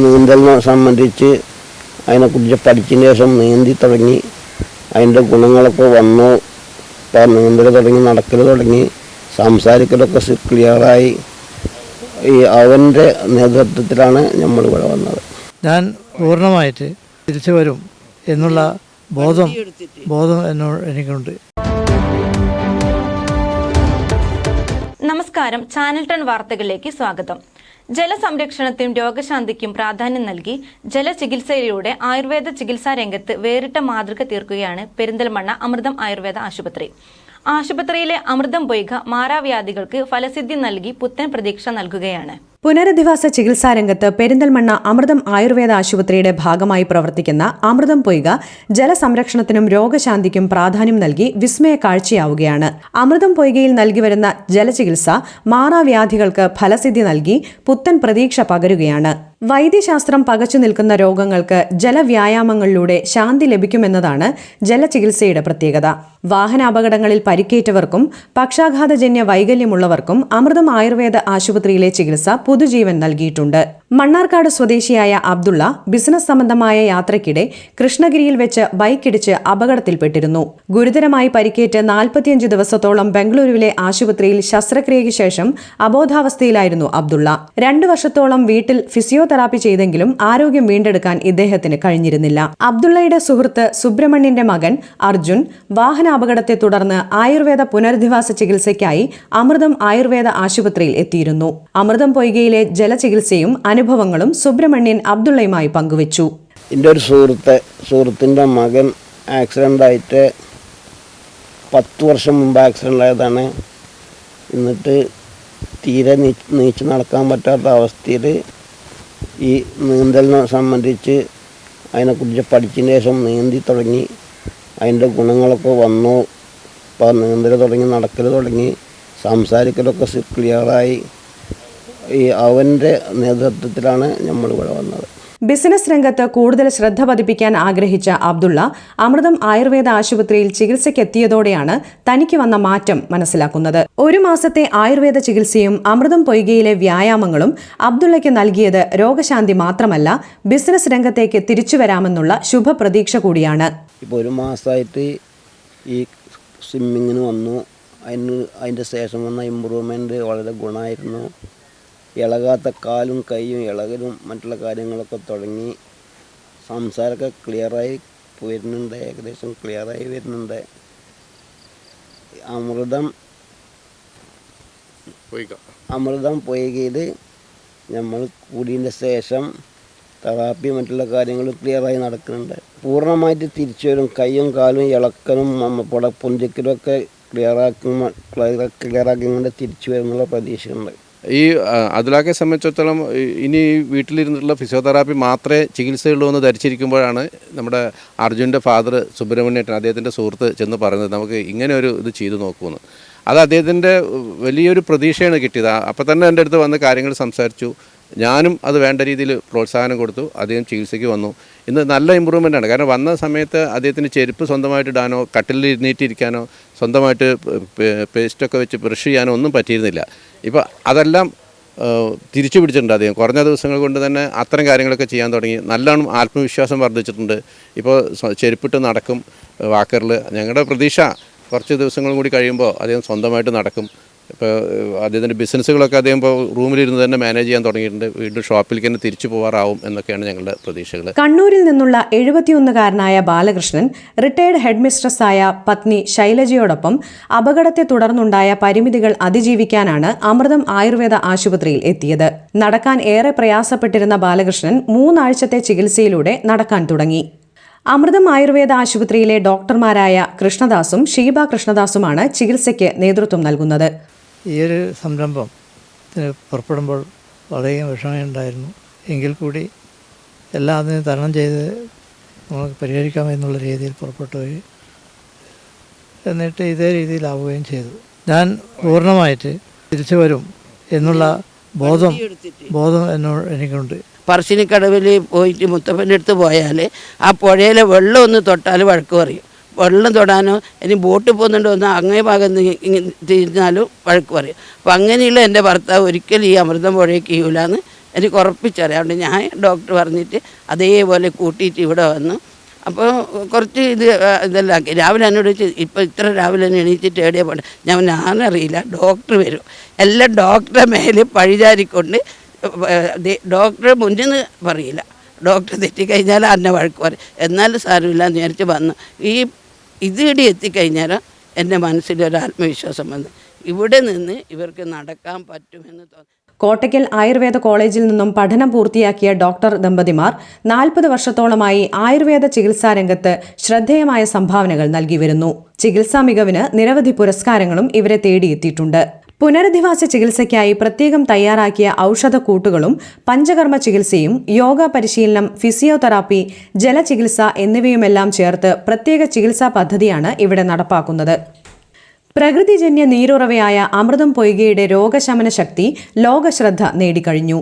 നീന്തലിനെ സംബന്ധിച്ച് അതിനെക്കുറിച്ച് പഠിച്ചതിന് ശേഷം നീന്തി തുടങ്ങി. അതിന്റെ ഗുണങ്ങളൊക്കെ വന്നു. ഇപ്പം നീന്തൽ തുടങ്ങി നടക്കൽ തുടങ്ങി സംസാരിക്കലൊക്കെ ക്ലിയറായി ഈ അവന്റെ നേതൃത്വത്തിലാണ് നമ്മൾ ഇവിടെ വന്നത്. ഞാൻ പൂർണമായിട്ട് തിരിച്ചു വരും എന്നുള്ള ബോധം ബോധം എന്നോ എനിക്കുണ്ട്. നമസ്കാരം ചാനൽ ടൺ വാർത്തകളിലേക്ക് സ്വാഗതം. ജലസംരക്ഷണത്തിനും രോഗശാന്തിക്കും പ്രാധാന്യം നൽകി ജലചികിത്സയിലൂടെ ആയുർവേദ ചികിത്സാ രംഗത്ത് വേറിട്ട മാതൃക തീർക്കുകയാണ് പെരിന്തൽമണ്ണ അമൃതം ആയുർവേദ ആശുപത്രി. ആശുപത്രിയിലെ അമൃതം പൊയ്ക മാറാവ്യാധികൾക്ക് ഫലസിദ്ധി നൽകി പുത്തൻ പ്രതീക്ഷ നൽകുകയാണ്. പുനരധിവാസ ചികിത്സാ രംഗത്ത് പെരിന്തൽമണ്ണ അമൃതം ആയുർവേദ ആശുപത്രിയുടെ ഭാഗമായി പ്രവർത്തിക്കുന്ന അമൃതം പൊയ്ക ജലസംരക്ഷണത്തിനും രോഗശാന്തിക്കും പ്രാധാന്യം നൽകി വിസ്മയ കാഴ്ചയാവുകയാണ്. അമൃതം പൊയ്കയിൽ നൽകി വരുന്ന ജലചികിത്സ മാറാവ്യാധികൾക്ക് ഫലസിദ്ധി നൽകി പുത്തൻ പ്രതീക്ഷ പകരുകയാണ്. വൈദ്യശാസ്ത്രം പകച്ചു നിൽക്കുന്ന രോഗങ്ങൾക്ക് ജലവ്യായാമങ്ങളിലൂടെ ശാന്തി ലഭിക്കുമെന്നതാണ് ജലചികിത്സയുടെ പ്രത്യേകത. വാഹനാപകടങ്ങളിൽ പരിക്കേറ്റവർക്കും പക്ഷാഘാതജന്യ വൈകല്യമുള്ളവർക്കും അമൃതം ആയുർവേദ ആശുപത്രിയിലെ ചികിത്സ പുതുജീവൻ നൽകിയിട്ടുണ്ട് മണ്ണാർക്കാട് സ്വദേശിയായ അബ്ദുള്ള ബിസിനസ് സംബന്ധമായ യാത്രയ്ക്കിടെ കൃഷ്ണഗിരിയിൽ വെച്ച് ബൈക്കിടിച്ച് അപകടത്തിൽപ്പെട്ടിരുന്നു. ഗുരുതരമായി പരിക്കേറ്റ് നാൽപ്പത്തിയഞ്ച് ദിവസത്തോളം ബംഗളൂരുവിലെ ആശുപത്രിയിൽ ശസ്ത്രക്രിയയ്ക്ക് ശേഷം അബോധാവസ്ഥയിലായിരുന്നു അബ്ദുള്ള. രണ്ടു വർഷത്തോളം വീട്ടിൽ ഫിസിയോതെറാപ്പി ചെയ്തെങ്കിലും ആരോഗ്യം വീണ്ടെടുക്കാൻ ഇദ്ദേഹത്തിന് കഴിഞ്ഞിരുന്നില്ല. അബ്ദുള്ളയുടെ സുഹൃത്ത് സുബ്രഹ്മണ്യന്റെ മകൻ അർജുൻ വാഹനാപകടത്തെ തുടർന്ന് ആയുർവേദ പുനരധിവാസ ചികിത്സയ്ക്കായി അമൃതം ആയുർവേദ ആശുപത്രിയിൽ എത്തിയിരുന്നു. അമൃതം പൊയ്കയിലെ ജലചികിത്സയും അനുഭവങ്ങളും സുബ്രഹ്മണ്യൻ അബ്ദുള്ളയുമായി പങ്കുവച്ചു. എന്റെ ഒരു സുഹൃത്ത് സുഹൃത്തിന്റെ മകൻ ആക്സിഡന്റ് ആയിട്ട് പത്ത് വർഷം മുമ്പ് ആക്സിഡന്റ് ആയതാണ് എന്നിട്ട് തീരെ നീച്ച് നടക്കാൻ പറ്റാത്ത അവസ്ഥയിൽ ഈ നീന്തലിനെ സംബന്ധിച്ച് അതിനെക്കുറിച്ച് പഠിച്ചതിന് ശേഷം നീന്തി തുടങ്ങി അതിന്റെ ഗുണങ്ങളൊക്കെ വന്നു. ഇപ്പോൾ നീന്തൽ തുടങ്ങി നടക്കൽ തുടങ്ങി സംസാരിക്കലൊക്കെ ക്ലിയറായി ഈ അവന്റെ നേതൃത്വത്തിലാണ് നമ്മൾ ഇവിടെ വന്നത്. ബിസിനസ് രംഗത്ത് കൂടുതൽ ശ്രദ്ധ പതിപ്പിക്കാൻ ആഗ്രഹിച്ച അബ്ദുള്ള അമൃതം ആയുർവേദ ആശുപത്രിയിൽ ചികിത്സയ്ക്കെത്തിയതോടെയാണ് തനിക്ക് വന്ന മാറ്റം മനസ്സിലാക്കുന്നത്. ഒരു മാസത്തെ ആയുർവേദ ചികിത്സയും അമൃതം പൊയ്കയിലെ വ്യായാമങ്ങളും അബ്ദുള്ളയ്ക്ക് നൽകിയത് രോഗശാന്തി മാത്രമല്ല ബിസിനസ് രംഗത്തേക്ക് തിരിച്ചുവരാമെന്നുള്ള ശുഭപ്രതീക്ഷ കൂടിയാണ്. ഇപ്പോൾ ഒരു മാസമായിട്ട് ഈ സ്വിമ്മിങ്ങിന് വന്നു. അതിന് അതിന്റെ ശേഷം വന്ന ഇമ്പ്രൂവ്മെന്റ് വളരെ ഗുണമായിരുന്നു. ഇളകാത്ത കാലും കൈയും ഇളകലും മറ്റുള്ള കാര്യങ്ങളൊക്കെ തുടങ്ങി സംസാരമൊക്കെ ക്ലിയറായി വരുന്നുണ്ട് ഏകദേശം ക്ലിയറായി വരുന്നുണ്ട്. അമൃതം അമൃതം പൊയ്കയിൽ നമ്മൾ കൂടിയതിന്റെ ശേഷം തെറാപ്പി മറ്റുള്ള കാര്യങ്ങൾ ക്ലിയറായി നടക്കുന്നുണ്ട്. പൂർണമായിട്ട് തിരിച്ചു വരും. കൈയും കാലും ഇളക്കലും പുട പുഞ്ചക്കലും ഒക്കെ ക്ലിയറാക്കി ക്ലിയറാക്കി കൊണ്ട് തിരിച്ചു വരുന്നുള്ള പ്രതീക്ഷയുണ്ട്. ഈ അതുലാക്കെ സംബന്ധിച്ചിടത്തോളം ഇനി വീട്ടിലിരുന്നിട്ടുള്ള ഫിസിയോതെറാപ്പി മാത്രമേ ചികിത്സയുള്ളൂ എന്ന് ധരിച്ചിരിക്കുമ്പോഴാണ് നമ്മുടെ അർജുന്റെ ഫാദർ സുബ്രഹ്മണ്യേട്ടൻ അദ്ദേഹത്തിന്റെ സുഹൃത്ത് ചെന്ന് പറയുന്നത്. നമുക്ക് ഇങ്ങനെ ഒരു ഇത് ചെയ്തു നോക്കുമെന്ന്. അത് അദ്ദേഹത്തിന്റെ വലിയൊരു പ്രതീക്ഷയാണ് കിട്ടിയത്. അപ്പം തന്നെ എന്റെ അടുത്ത് വന്ന് കാര്യങ്ങൾ സംസാരിച്ചു. ഞാനും അത് വേണ്ട രീതിയിൽ പ്രോത്സാഹനം കൊടുത്തു. അദ്ദേഹം ചികിത്സയ്ക്ക് വന്നു. ഇന്ന് നല്ല ഇമ്പ്രൂവ്മെന്റ് ആണ്. കാരണം വന്ന സമയത്ത് അദ്ദേഹത്തിന് ചെരുപ്പ് സ്വന്തമായിട്ട് ഇടാനോ കട്ടിലിൽ ഇരുന്നിട്ടിരിക്കാനോ സ്വന്തമായിട്ട് പേസ്റ്റൊക്കെ വെച്ച് ബ്രഷ് ചെയ്യാനോ ഒന്നും പറ്റിയിരുന്നില്ല. ഇപ്പോൾ അതെല്ലാം തിരിച്ചു പിടിച്ചിട്ടുണ്ട് അദ്ദേഹം. കുറഞ്ഞ ദിവസങ്ങൾ കൊണ്ട് തന്നെ അത്തരം കാര്യങ്ങളൊക്കെ ചെയ്യാൻ തുടങ്ങി. നല്ലോണം ആത്മവിശ്വാസം വർദ്ധിച്ചിട്ടുണ്ട്. ഇപ്പോൾ ചെരുപ്പിട്ട് നടക്കും വാക്കറിൽ ഞങ്ങളുടെ പ്രതീക്ഷ കുറച്ച് ദിവസങ്ങളും കൂടി കഴിയുമ്പോൾ അദ്ദേഹം സ്വന്തമായിട്ട് നടക്കും. ഇപ്പോൾ അദ്ദേഹത്തിന്റെ ബിസിനസ്സുകളൊക്കെ അദ്ദേഹം ഇപ്പോൾ റൂമിലിരുന്ന് തന്നെ മാനേജ് ചെയ്യാൻ തുടങ്ങിയിട്ടുണ്ട്. വീണ്ടും ഷോപ്പിലേക്ക് തന്നെ തിരിച്ചു പോകാറാവും എന്നൊക്കെയാണ് ഞങ്ങളുടെ പ്രതീക്ഷകൾ കണ്ണൂരിൽ നിന്നുള്ള എഴുപത്തിയൊന്നുകാരനായ ബാലകൃഷ്ണൻ റിട്ടയർഡ് ഹെഡ്മിസ്ട്രസ്സായ പത്നി ശൈലജയോടൊപ്പം അപകടത്തെ തുടർന്നുണ്ടായ പരിമിതികൾ അതിജീവിക്കാനാണ് അമൃതം ആയുർവേദ ആശുപത്രിയിൽ എത്തിയത്. നടക്കാൻ ഏറെ പ്രയാസപ്പെട്ടിരുന്ന ബാലകൃഷ്ണൻ മൂന്നാഴ്ചത്തെ ചികിത്സയിലൂടെ നടക്കാൻ തുടങ്ങി. അമൃതം ആയുർവേദ ആശുപത്രിയിലെ ഡോക്ടർമാരായ കൃഷ്ണദാസും ഷീബ കൃഷ്ണദാസുമാണ് ചികിത്സയ്ക്ക് നേതൃത്വം നൽകുന്നത്. ഈ ഒരു സംരംഭം പുറപ്പെടുമ്പോൾ വളരെയധികം വിഷമമുണ്ടായിരുന്നു. എങ്കിൽ കൂടി എല്ലാം അതിനെ തരണം ചെയ്ത് നമുക്ക് പരിഹരിക്കാമെന്നുള്ള രീതിയിൽ പുറപ്പെട്ടു പോയി. എന്നിട്ട് ഇതേ രീതിയിലാവുകയും ചെയ്തു. ഞാൻ പൂർണമായിട്ട് തിരിച്ചു വരും എന്നുള്ള ബോധം ബോധം എന്നോട് എനിക്കുണ്ട്. പറശ്ശിനിക്കടവിൽ പോയിട്ട് മുത്തപ്പന്റെ അടുത്ത് പോയാൽ ആ പുഴയിലെ വെള്ളം ഒന്ന് തൊട്ടാൽ വഴക്ക് പറയും. വെള്ളം തൊടാനോ ഇനി ബോട്ട് പോകുന്നുണ്ടോ എന്നാൽ അങ്ങേ ഭാഗം തിരിഞ്ഞാലും വഴക്ക് പറയും. അപ്പം അങ്ങനെയുള്ള എന്റെ ഭർത്താവ് ഒരിക്കലും ഈ അമൃതം പുഴയ്ക്ക് ചെയ്യൂലെന്ന് എനിക്ക് ഉറപ്പിച്ചറിയാം. അതുകൊണ്ട് ഞാൻ ഡോക്ടർ പറഞ്ഞിട്ട് അതേപോലെ കൂട്ടിയിട്ട് ഇവിടെ വന്നു. അപ്പോൾ കുറച്ച് ഇത് ഇതെല്ലാം ആക്കി. രാവിലെ എന്നോട് ഇപ്പോൾ ഇത്ര രാവിലെ എണീച്ചിട്ട് എവിടെയാ പോകണ്ടേ ഞാൻ ഞാനറിയില്ല ഡോക്ടർ വരും. എല്ലാം ഡോക്ടറെ മേലെ പഴിചാരിക്കൊണ്ട് ഡോക്ടർ മുന്നിൽ നിന്ന് പറയില്ല. ഡോക്ടർ തെറ്റിക്കഴിഞ്ഞാൽ അന്നെ വഴക്ക് പറയും. എന്നാലും സാരമില്ല എന്ന് വിചാരിച്ച് വന്നു. ഈ ഇതിടെ എത്തിക്കഴിഞ്ഞാൽ എന്റെ മനസ്സിലൊരു ആത്മവിശ്വാസം വന്നു ഇവിടെ നിന്ന് ഇവർക്ക് നടക്കാൻ പറ്റുമെന്ന് തോന്നി. കോട്ടയ്ക്കൽ ആയുർവേദ കോളേജിൽ നിന്നും പഠനം പൂർത്തിയാക്കിയ ഡോക്ടർ ദമ്പതിമാർ നാൽപ്പത് വർഷത്തോളമായി ആയുർവേദ ചികിത്സാ രംഗത്ത് ശ്രദ്ധേയമായ സംഭാവനകൾ നൽകി വരുന്നു. ചികിത്സാ മികവിന് നിരവധി പുരസ്കാരങ്ങളും ഇവരെ തേടിയെത്തിയിട്ടുണ്ട്. പുനരധിവാസ ചികിത്സയ്ക്കായി പ്രത്യേകം തയ്യാറാക്കിയ ഔഷധക്കൂട്ടുകളും പഞ്ചകർമ്മ ചികിത്സയും യോഗ പരിശീലനം ഫിസിയോതെറാപ്പി ജലചികിത്സ എന്നിവയുമെല്ലാം ചേർത്ത് പ്രത്യേക ചികിത്സാ പദ്ധതിയാണ് ഇവിടെ നടപ്പാക്കുന്നത്. പ്രകൃതിജന്യ നീരുറവയായ അമൃതം പൊയ്കയുടെ രോഗശമന ശക്തി ലോകശ്രദ്ധ നേടിക്കഴിഞ്ഞു.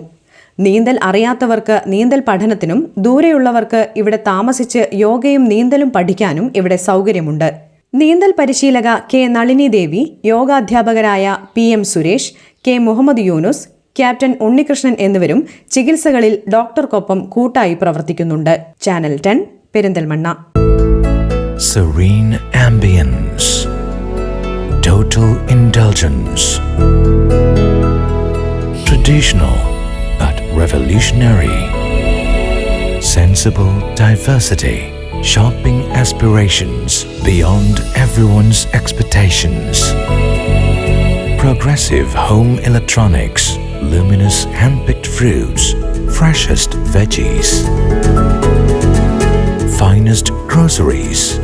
നീന്തൽ അറിയാത്തവർക്ക് നീന്തൽ പഠനത്തിനും ദൂരെയുള്ളവർക്ക് ഇവിടെ താമസിച്ച് യോഗയും നീന്തലും പഠിക്കാനും ഇവിടെ സൗകര്യമുണ്ട്. നീന്തൽ പരിശീലക K Nalini Devi യോഗാധ്യാപകരായ P M Suresh K Muhammad Yunus captain Unnikrishnan എന്നിവരും ചികിത്സകളിൽ ഡോക്ടർക്കൊപ്പം കൂട്ടായി പ്രവർത്തിക്കുന്നുണ്ട്. Channel ten Perinthalmanna. Sensible diversity, shopping aspirations beyond everyone's expectations, progressive home electronics, luminous hand-picked fruits, freshest veggies, finest groceries.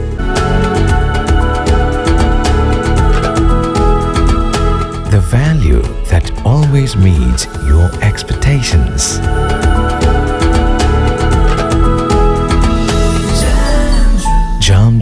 The value that always meets your expectations.